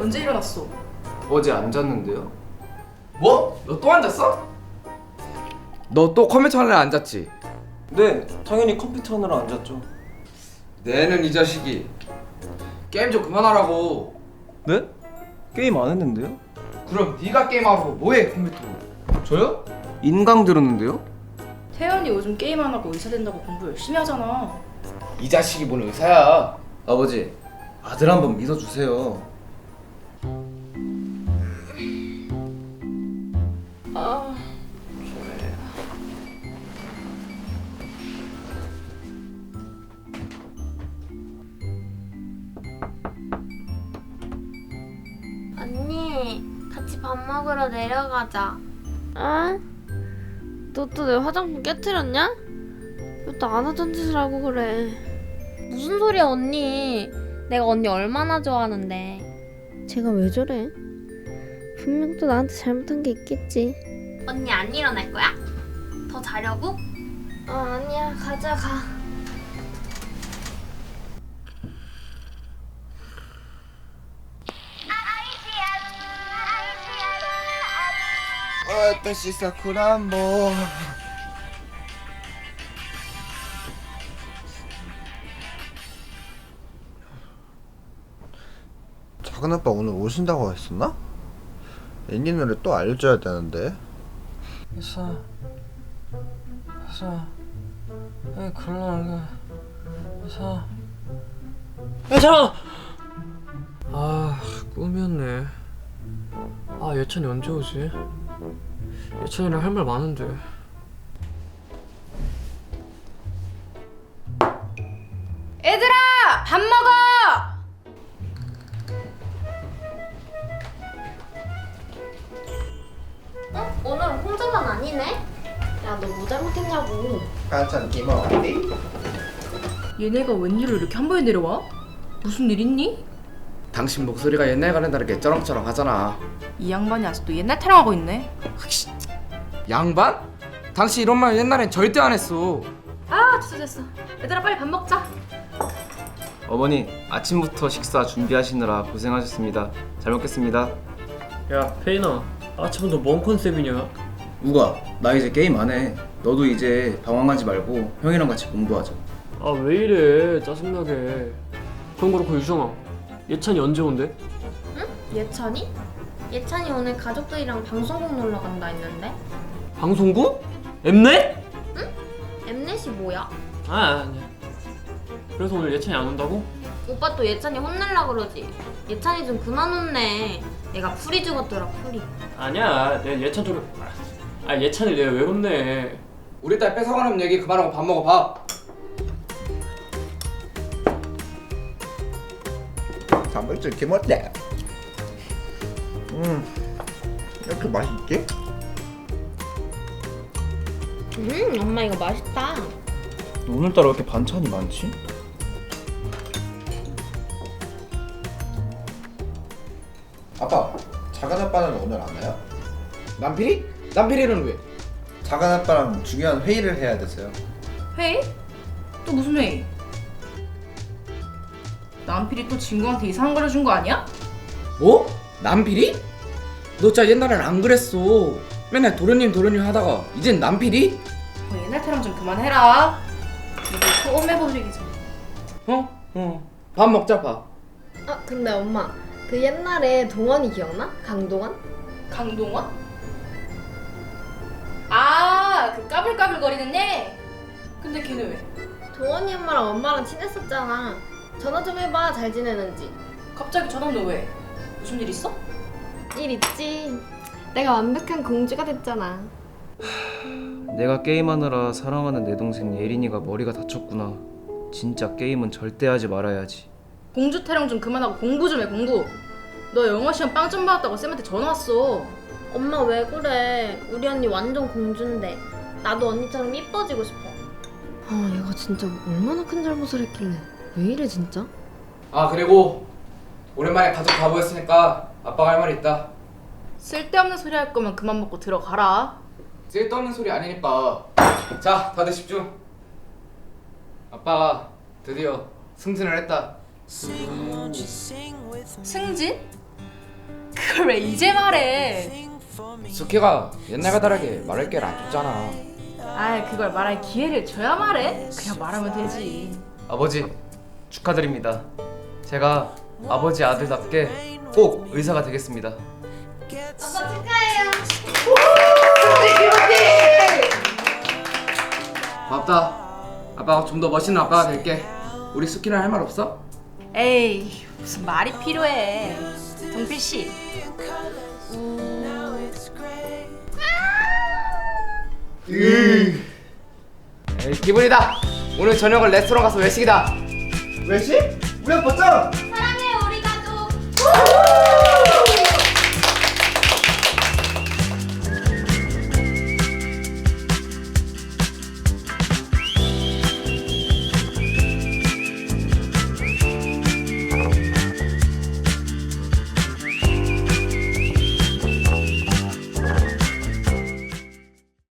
언제 일어났어? 어제 안 잤는데요? 뭐? 너 또 앉았어? 너 또 컴퓨터 하느라 안 잤지? 네, 당연히 컴퓨터 하느라 앉았죠. 내는 이 자식이 게임 좀 그만하라고 네? 게임 안 했는데요? 그럼 네가 게임하고 뭐해 컴퓨터로 저요? 인강 들었는데요? 태연이 요즘 게임 안 하고 의사 된다고 공부 열심히 하잖아. 이 자식이 뭔 의사야 아버지, 아들 한번 믿어주세요. 아, 언니, 같이 밥 먹으러 내려가자. 아? 너또 내 화장품 깨뜨렸냐? 왜 또 안 하던 짓을 하고 그래? 무슨 소리야, 언니? 내가 언니 얼마나 좋아하는데. 제가 왜 저래? 분명 또 나한테 잘못한 게 있겠지. 언니 안 일어날 거야? 더 자려고? 어, 아니야. 가자, 가.私さくらんぼ 아빠 오늘 오신다고 했었나? 애니 노래 또 알려줘야 되는데 회사, 회사, 왜 그러는 회사, 회사. 아, 꿈이었네. 아, 예찬이 언제 오지? 예찬이랑 할 말 많은데. 얘네가 웬일로 이렇게 한 번에 내려와? 무슨 일 있니? 당신 목소리가 옛날과는 다르게 쩌렁쩌렁 하잖아 이 양반이 아직도 옛날 타령하고 있네. 양반? 당신 이런 말 옛날엔 절대 안 했어 아 됐어 됐어. 얘들아 빨리 밥 먹자. 어머니, 아침부터 식사 준비하시느라 고생하셨습니다. 잘 먹겠습니다. 야 페이나 아침부터 뭔 컨셉이냐? 우가, 나 이제 게임 안 해. 너도 이제 방황하지 말고 형이랑 같이 공부하자. 아 왜 이래 짜증나게 그럼 그렇고 유정아 예찬이 언제 온대? 예찬이? 예찬이 오늘 가족들이랑 방송국 놀러 간다 했는데? 방송국? 엠넷? 엠넷이 뭐야? 아 아니야 그래서 오늘 예찬이 안 온다고? 오빠 또 예찬이 혼낼라 그러지? 예찬이 좀 그만 혼내. 얘가 풀이 죽었더라 풀이. 아니야 내가 예찬 쪽에 아 예찬이 내가 왜 혼내 우리 딸 뺏어가는 얘기 그만하고 밥 먹어 밥 단백질 김어때 음 이렇게 맛있지? 음 엄마 이거 맛있다. 오늘따라 왜 이렇게 반찬이 많지? 아빠 작은 아빠는 오늘 안 와요? 남필이? 남필이는 왜? 작은 아빠랑 중요한 회의를 해야 돼서요 회의? 또 무슨 회의? 남필이 또 친구한테 이상한 걸 해준 거 아니야? 뭐? 남필이? 너 진짜 옛날엔 안 그랬어 맨날 도련님 도련님 하다가 이젠 남필이? 어, 옛날 타령 좀 그만해라. 이거 소음해버리기 전에. 어? 어. 밥 먹자 밥 아 근데 엄마 그 옛날에 동원이 기억나? 강동원? 강동원? 아, 그 까불까불거리는 애? 근데 걔는 왜? 동원이 엄마랑 엄마랑 친했었잖아. 전화 좀 해봐 잘 지내는지. 갑자기 전화는 왜? 무슨 일 있어? 일 있지. 내가 완벽한 공주가 됐잖아. 내가 게임하느라 사랑하는 내 동생 예린이가 머리가 다쳤구나. 진짜 게임은 절대 하지 말아야지. 공주 타령 좀 그만하고 공부 좀 해, 공부. 너 영어 시험 빵점 받았다고 쌤한테 전화 왔어. 엄마 왜 그래? 우리 언니 완전 공주인데 나도 언니처럼 이뻐지고 싶어. 아 얘가 진짜 얼마나 큰 잘못을 했길래 왜 이래 진짜? 아 그리고 오랜만에 가족 다 모였으니까 아빠가 할 말이 있다 쓸데없는 소리 할 거면 그만 먹고 들어가라. 쓸데없는 소리 아니니까 자 다들 집중 아빠가 드디어 승진을 했다 승진? 그걸 왜 이제 말해? 숙희가 옛날과 다르게 말할 기회를 안 줬잖아 아 그걸 말할 기회를 줘야 말해? 그냥 말하면 되지. 아버지 축하드립니다. 제가 아버지 아들답게 꼭 의사가 되겠습니다. 아빠 축하해요. 고맙다 아빠가 좀 더 멋있는 아빠가 될게 우리 숙희는 할말 없어? 에이 무슨 말이 필요해. 동필 씨. 에이 기분이다 오늘 저녁은 레스토랑 가서 외식이다 외식? 우리 아빠 짱!